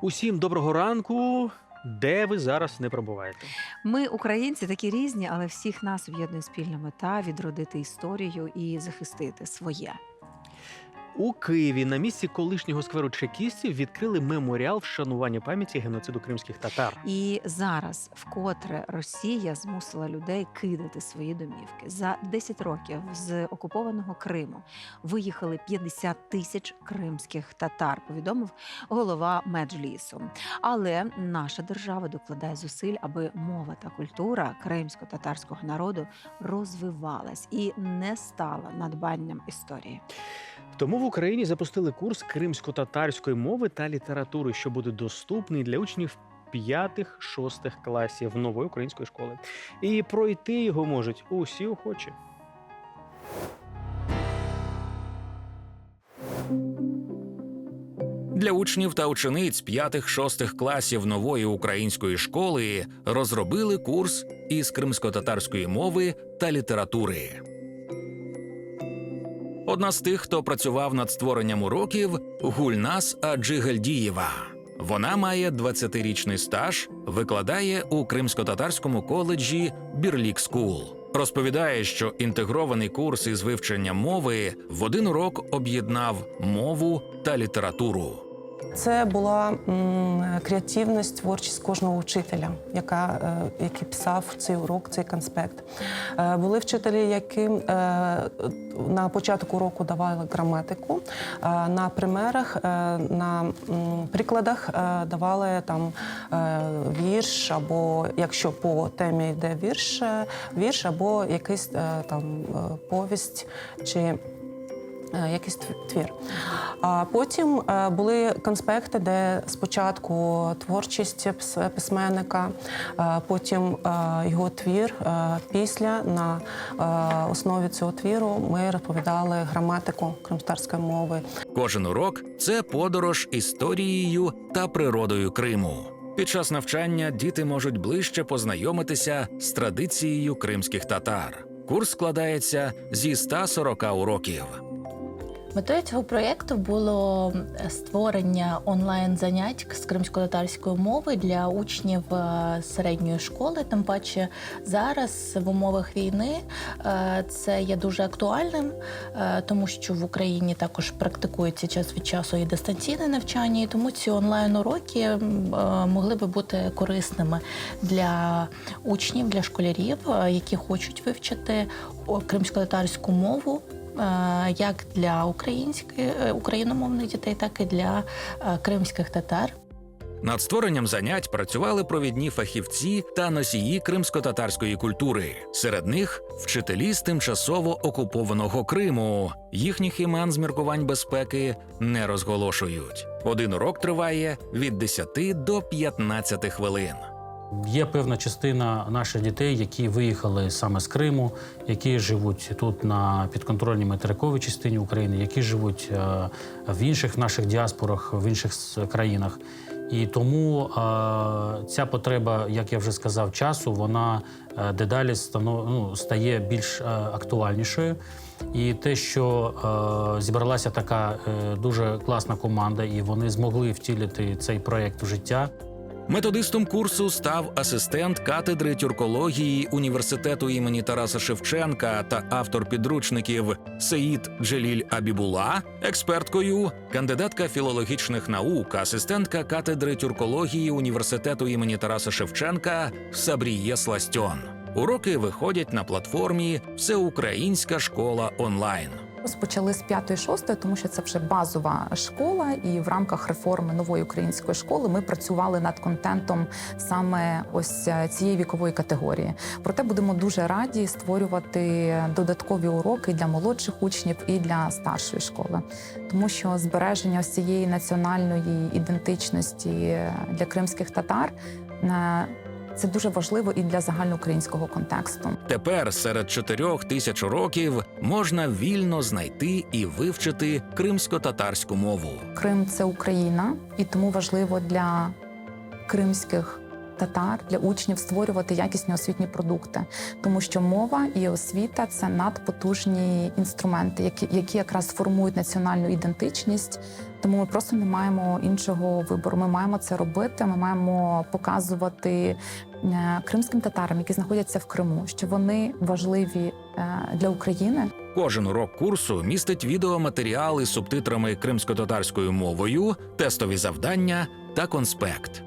Усім доброго ранку. Де ви зараз не пробуваєте? Ми, українці, такі різні, але всіх нас об'єднує спільна мета відродити історію і захистити своє. У Києві на місці колишнього скверу чекістів відкрили меморіал вшанування пам'яті геноциду кримських татар. І зараз вкотре Росія змусила людей кидати свої домівки. За 10 років з окупованого Криму виїхали 50 тисяч кримських татар. Повідомив голова Меджлісу. Але наша держава докладає зусиль, аби мова та культура кримсько-татарського народу розвивалась і не стала надбанням історії. Тому в Україні запустили курс кримсько-татарської мови та літератури, що буде доступний для учнів п'ятих-шостих класів нової української школи. І пройти його можуть усі охочі. Для учнів та учениць п'ятих-шостих класів нової української школи розробили курс із кримсько-татарської мови та літератури. Одна з тих, хто працював над створенням уроків, Гульнас Аджигальдієва. Вона має 20-річний стаж, викладає у кримсько-татарському коледжі Бірлік Скул. Розповідає, що інтегрований курс із вивчення мови в один урок об'єднав мову та літературу. Це була креативність, творчість кожного вчителя, яка, е, який писав цей урок, цей конспект. Е, були вчителі, які е, на початку року давали граматику, на примерах, на прикладах давали там вірш, або якщо по темі йде вірш, вірш або якийсь там повість чи якийсь тв- твір. А потім е, були конспекти, де спочатку творчість пис- письменника, е, потім е, його твір. е, Після на е, основі цього твіру ми розповідали граматику кримстарської мови. Кожен урок це подорож історією та природою Криму. Під час навчання діти можуть ближче познайомитися з традицією кримських татар. Курс складається зі 140 уроків. Метою цього проєкту було створення онлайн занять з кримсько-татарської мови для учнів е, середньої школи. Тим паче зараз в умовах війни е, це є дуже актуальним, е, тому що в Україні також практикується час від часу і дистанційне навчання, і тому ці онлайн уроки е, могли би бути корисними для учнів, для школярів, які хочуть вивчити кримсько-татарську мову як для українських е, україномовних дітей, так і для е, кримських татар. Над створенням занять працювали провідні фахівці та носії кримсько-татарської культури. Серед них вчителі з тимчасово окупованого Криму. Їхніх імен з міркувань безпеки не розголошують. Один урок триває від 10 до 15 хвилин. Є певна частина наших дітей, які виїхали саме з Криму, які живуть тут на підконтрольній материковій частині України, які живуть е, в інших наших діаспорах, в інших країнах. І тому е, ця потреба, як я вже сказав, часу, вона е, дедалі ну, стає більш актуальнішою. І те, що зібралася така дуже класна команда, і вони змогли втілити цей проект в життя. Методистом курсу став асистент катедри тюркології університету імені Тараса Шевченка та автор підручників Сеїд Джеліль Абібула, експерткою, кандидатка філологічних наук, асистентка катедри тюркології університету імені Тараса Шевченка Сабріє Сластьон. Уроки виходять на платформі Всеукраїнська школа онлайн. Розпочали з 5-6, тому що це вже базова школа, і в рамках реформи нової української школи ми працювали над контентом саме ось е, цієї вікової категорії. Проте будемо дуже раді створювати додаткові уроки для молодших учнів і для старшої школи, тому що збереження ось цієї національної ідентичності для кримських татар. Це дуже важливо і для загальноукраїнського контексту. Тепер серед чотирьох тисяч уроків можна вільно знайти і вивчити кримсько-татарську мову. Крим це Україна, і тому важливо для кримських татар, для учнів створювати якісні освітні продукти, тому що мова і освіта це надпотужні інструменти, які, які якраз формують національну ідентичність. Тому ми просто не маємо іншого вибору. Ми маємо це робити. Ми маємо показувати е, кримським татарам, які знаходяться в Криму, що вони важливі е, для України. Кожен урок курсу містить відеоматеріали з субтитрами кримсько-татарською мовою, тестові завдання та конспект.